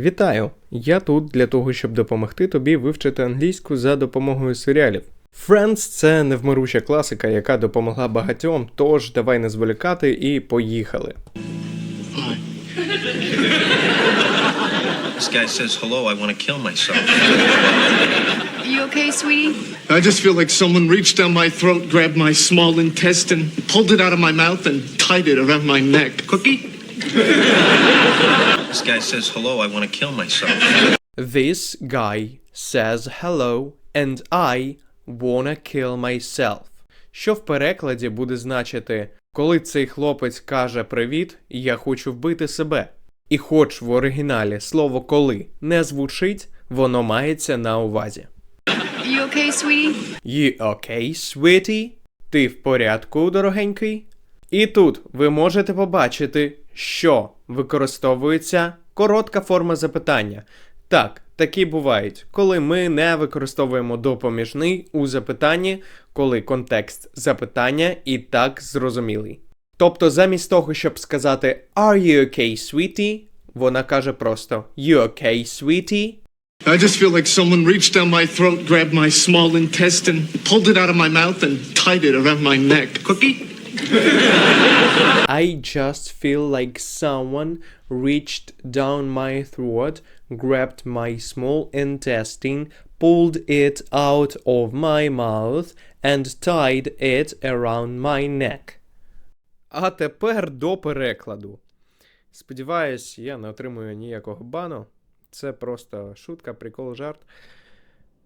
Вітаю! Я тут для того, щоб допомогти тобі вивчити англійську за допомогою серіалів. Friends – це невмируча класика, яка допомогла багатьом, тож давай не зволікати і поїхали. This guy says hello, I want to kill myself. You okay, sweetie? I just feel like someone reached down my throat, grabbed my small intestine, pulled it out of my mouth, and tied it around my neck. Cookie? This guy says hello, I want to kill myself. This guy says hello and I wanna kill myself. Що в перекладі буде значити, коли цей хлопець каже привіт, я хочу вбити себе. І хоч в оригіналі слово коли не звучить, воно мається на увазі. You okay, sweetie? You okay, sweetie? Ти в порядку, дорогенький? І тут ви можете побачити, що використовується коротка форма запитання. Так, такі бувають, коли ми не використовуємо допоміжний у запитанні, коли контекст запитання і так зрозумілий. Тобто, замість того, щоб сказати Are you okay, sweetie? Вона каже просто You okay, sweetie? I just feel like someone reached down my throat, grabbed my small intestine, pulled it out of my mouth, and tied it around my neck. Cookie? I just feel like someone reached down my throat, grabbed my small intestine, pulled it out of my mouth, and tied it around my neck. А тепер до перекладу. Сподіваюсь, я не отримую ніякого бану. Це просто шутка, прикол, жарт.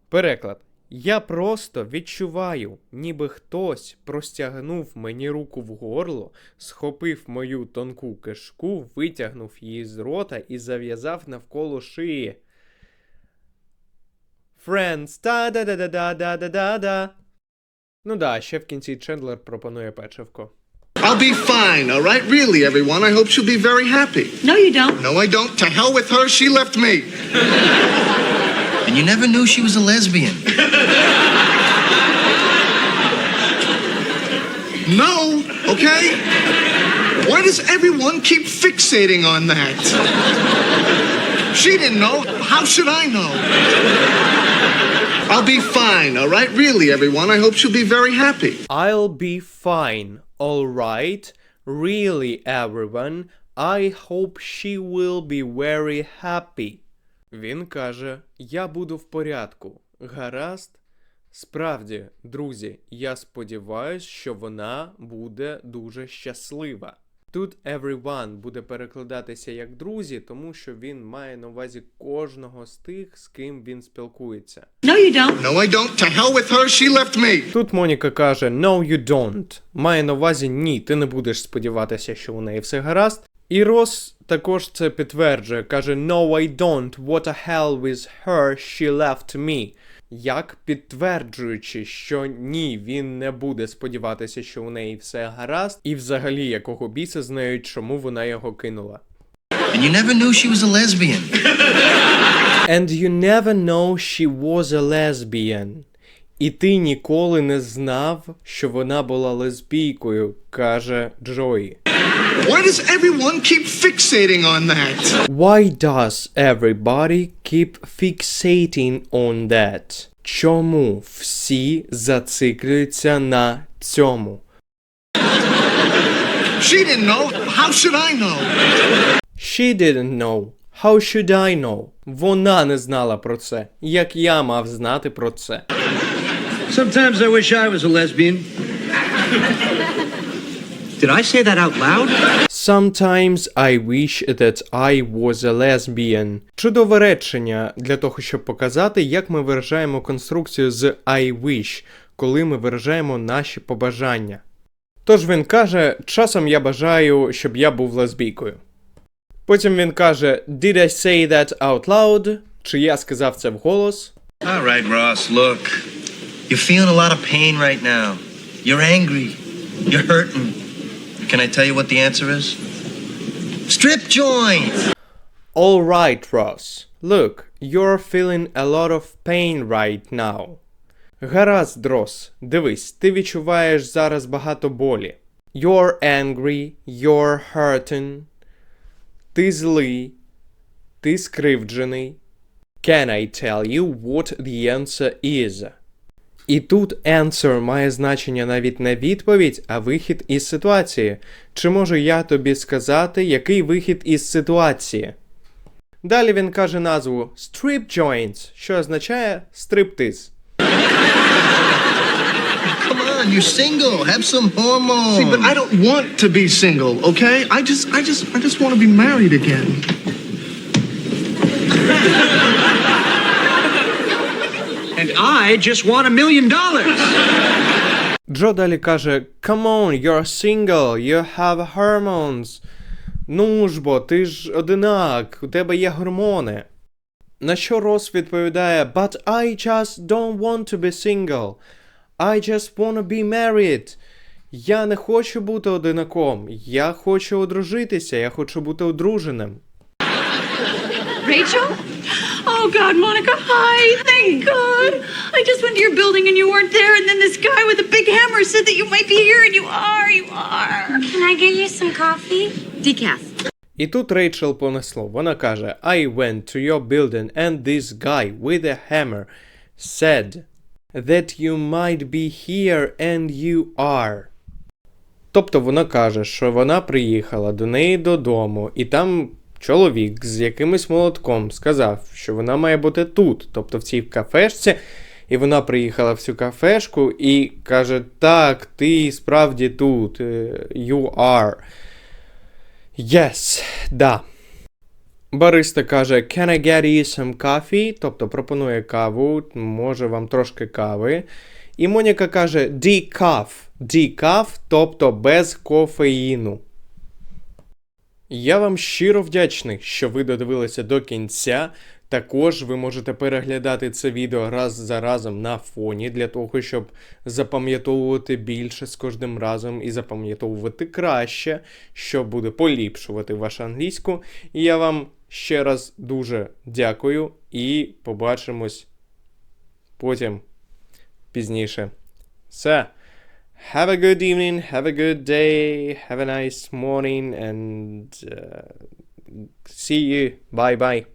Переклад. Я просто відчуваю, ніби хтось простягнув мені руку в горло, схопив мою тонку кишку, витягнув її з рота і зав'язав навколо шиї. Friends, та-да-да-да-да-да-да-да. Ну да, ще в кінці Чендлер пропонує печивко. I'll be fine, all right? Really, everyone. I hope she'll be very happy. No, you don't. No, I don't. To hell with her. She left me. and you never knew she was a lesbian. No, okay? Why does everyone keep fixating on that? She didn't know. How should I know? I'll be fine, all right? Really, everyone. I hope she'll be very happy. I'll be fine, alright? Really, everyone. I hope she will be very happy. Він каже: Я буду в порядку. Гаразд. Справді, друзі, я сподіваюся, що вона буде дуже щаслива. Тут everyone буде перекладатися як друзі, тому що він має на увазі кожного з тих, з ким він спілкується. No, you don't. No, I don't. To hell with her. She left me. Тут Моніка каже No, you don't. Має на увазі ні, ти не будеш сподіватися, що у неї все гаразд. І Рос також це підтверджує, каже No, I don't. What a hell with her, she left me. Як підтверджуючи, що ні, він не буде сподіватися, що у неї все гаразд, і взагалі якого біса з нею, чому вона його кинула. And you never knew she was a lesbian. And you never know she was a lesbian. І ти ніколи не знав, що вона була лесбійкою, каже Джої. Why does everyone keep fixating on that? Why does everybody keep fixating on that? Чому всі зациклюються на цьому? She didn't know. How should I know? She didn't know. How should I know? Вона не знала про це. Як я мав знати про це? Sometimes I wish I was a lesbian. Did I say that out loud? Sometimes I wish that I was a lesbian. Чудове речення для того, щоб показати, як ми виражаємо конструкцію з I wish, коли ми виражаємо наші побажання. Тож він каже: часом я бажаю, щоб я був лесбійкою. Потім він каже: Did I say that out loud? Чи я сказав це вголос? All right, Ross, look. You're feeling a lot of pain right now. You're angry. You're hurting. Can I tell you what the answer is? Strip joint! All right, Ross. Look, you're feeling a lot of pain right now. Гаразд, Рос. Дивись, ти відчуваєш зараз багато болі. You're angry, you're hurting. Ти злий. Ти скривджений. Can I tell you what the answer is? І тут answer має значення навіть не відповідь, а вихід із ситуації. Чи можу я тобі сказати, який вихід із ситуації? Далі він каже назву strip joints, що означає стриптиз. You're single. Have some hormones. See, but I don't want to be single, okay? I just, I just, I just want to be married again. I just want a million dollars. Джо далі каже: Come on, you're single, you have hormones. Ну ж бо, ти ж одинак, у тебе є гормони. На що Рос відповідає: But I just don't want to be single. I just wanna be married. Я не хочу бути одинаком. Я хочу одружитися, я хочу бути одруженим. Rachel? Oh, God, Monica, hi. Thank God. I just went to your building and you weren't there, and then this guy with a big hammer said that you might be here, and you are, you are. Can I get you some coffee? Decaf. І тут Рейчел понесло. Вона каже: I went to your building and this guy with a hammer said that you might be here and you are. Тобто вона каже, що вона приїхала до неї додому, і там чоловік з якимось молотком сказав, що вона має бути тут, тобто в цій кафешці. І вона приїхала в цю кафешку і каже: Так, ти справді тут. е, You are. Yes, да. Бариста каже: Can I get you some coffee? Тобто пропонує каву, може вам трошки кави. І Моніка каже decaf. Decaf, тобто без кофеїну. Я вам щиро вдячний, що ви додивилися до кінця. Також ви можете переглядати це відео раз за разом на фоні для того, щоб запам'ятовувати більше з кожним разом і запам'ятовувати краще, що буде поліпшувати вашу англійську. І я вам ще раз дуже дякую і побачимось потім пізніше. Все. Have a good evening, have a good day, have a nice morning, and uh, see you. Bye bye.